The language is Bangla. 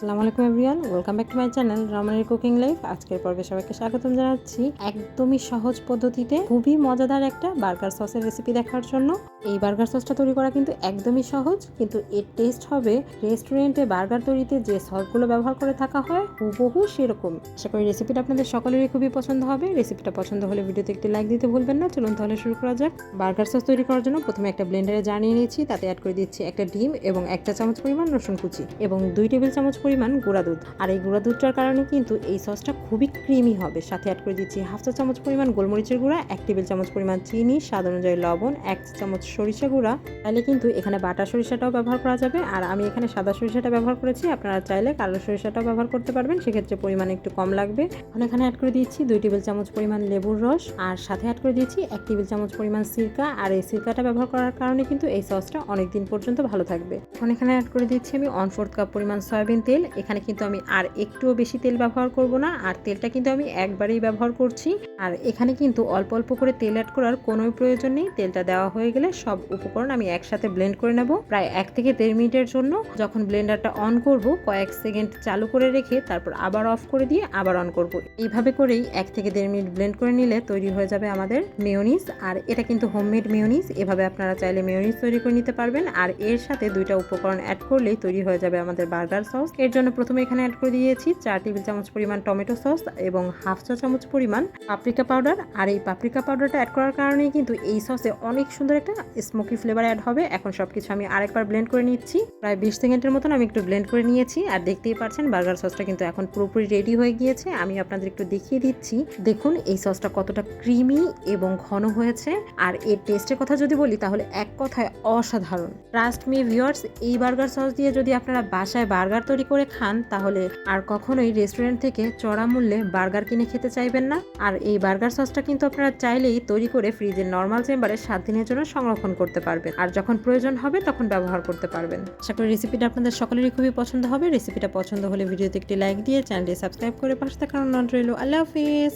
আসসালামু আলাইকুম everyone, welcome back to my channel রমণীর কুকিং লাইফ। আজকের পর্বে সবাইকে স্বাগতম জানাচ্ছি একদমই সহজ পদ্ধতিতে খুবই মজাদার একটা বার্গার সসের রেসিপি দেখার জন্য। এই বার্গার সসটা তৈরি করা কিন্তু একদমই সহজ, কিন্তু এর টেস্ট হবে রেস্টুরেন্টে বার্গার তৈরিতে যে সসগুলো ব্যবহার করে থাকা হয়, হুবহু সেরকম। আশা করি রেসিপিটা আপনাদের সকলেরই খুবই পছন্দ হবে। রেসিপিটা পছন্দ হলে ভিডিওতে একটি লাইক দিতে ভুলবেন না। চলুন তাহলে শুরু করা যাক। বার্গার সস তৈরি করার জন্য প্রথমে একটা ব্লেন্ডারে জানিয়ে নিয়েছি, তাতে অ্যাড করে দিচ্ছি একটা ডিম এবং একটা চামচ পরিমাণ রসুন কুচি এবং দুই টেবিল চামচ পরিমাণ গুঁড়া দুধ। আর এই গুঁড়া দুধটার কারণে কিন্তু এই সসটা খুবই ক্রিমি হবে। সাথে অ্যাড করে দিচ্ছি হাফ চা চামচ পরিমাণ গোলমরিচের গুঁড়া, এক টেবিল চামচ পরিমাণ চিনি, স্বাদ অনুযায়ী লবণ, এক চামচ সরিষা গুঁড়া। তাহলে কিন্তু এখানে বাটা সরিষাটাও ব্যবহার করা যাবে। আর আমি এখানে সাদা সরিষাটা ব্যবহার করেছি। আপনারা চাইলে কালো সরিষাটাও ব্যবহার করতে পারবেন। সেক্ষেত্রে পরিমাণ একটু কম লাগবে। এখন এখানে অ্যাড করে দিচ্ছি দুই টেবিল চামচ পরিমাণ লেবুর রস। আর সাথে অ্যাড করে দিচ্ছি এক টেবিল চামচ পরিমাণ সিরকা। আর এই সিরকাটা ব্যবহার করার কারণে কিন্তু এই সসটা অনেক দিন পর্যন্ত ভালো থাকবে। এখন এখানে অ্যাড করে দিচ্ছি আমি ওয়ান ফোর্থ কাপ পরিমাণ সয়াবিন তেল। এখানে কিন্তু আমি আর একটুও বেশি তেল ব্যবহার করব না। আর তেলটা কিন্তু আমি একবারেই ব্যবহার করছি। আর এখানে কিন্তু অল্প অল্প করে তেল অ্যাড করার কোনো প্রয়োজন নেই। তেলটা দেওয়া হয়ে গেলে সব উপকরণ আমি একসাথে ব্লেন্ড করে নেব। প্রায় এক থেকে দেড় মিনিটের জন্য যখন ব্লেন্ডারটা অন করব, কয়েক সেকেন্ড চালু করে রেখে তারপর আবার অফ করে দিয়ে আবার অন করব। এইভাবে করেই এক থেকে দেড় মিনিট ব্লেন্ড করে নিলে তৈরি হয়ে যাবে আমাদের মেয়োনিজ আর এটা কিন্তু হোমমেড মেয়োনিজ এভাবে আপনারা চাইলে মেয়োনিজ তৈরি করে নিতে পারবেন। আর এর সাথে দুইটা উপকরণ অ্যাড করলেই তৈরি হয়ে যাবে আমাদের বার্গার সস এর জন্য প্রথমে এখানে অ্যাড করে দিয়েছি চার টেবিল চামচ পরিমাণ টমেটো সস এবং হাফ চা চামচ পরিমাণ পাপরিকা পাউডার আর এই পাপরিকা পাউডারটা অ্যাড করার কারণেই কিন্তু এই সসে অনেক সুন্দর একটা স্মোকি ফ্লেভার অ্যাড হবে। এখন সব কিছু আমি আরেকবার ব্লেন্ড করে নিচ্ছি। প্রায় বিশ সেকেন্ডের মতন আমি একটু ব্লেন্ড করে নিয়েছি। আর দেখতেই পাচ্ছেন বার্গার সসটা কিন্তু এখন পুরোপুরি রেডি হয়ে গিয়েছে। আমি আপনাদের একটু দেখিয়ে দিচ্ছি। দেখুন, এই সসটা কতটা ক্রিমি এবং ঘন হয়েছে। আর এর টেস্টের কথা যদি বলি, তাহলে এক কথায় অসাধারণ। ট্রাস্ট মি ভিউয়ার্স এই বার্গার সস দিয়ে যদি আপনারা বাসায় বার্গার তৈরি করে খান, তাহলে আর কখনোই রেস্টুরেন্ট থেকে চড়া মূল্যে বার্গার কিনে খেতে চাইবেন না। আর এই বার্গার সসটা কিন্তু আপনারা চাইলেই তৈরি করে ফ্রিজের নর্মাল চেম্বারে সাত দিনের জন্য সংরক্ষণ করতে পারবেন। আর যখন প্রয়োজন হবে, তখন ব্যবহার করতে পারবেন। আশা করি রেসিপিটা আপনাদের সকলেরই খুবই পছন্দ হবে। রেসিপিটা পছন্দ হলে ভিডিওতে একটি লাইক দিয়ে চ্যানেলটি সাবস্ক্রাইব করে পাশে থাকার নন রইল। আল্লাহ হাফিজ!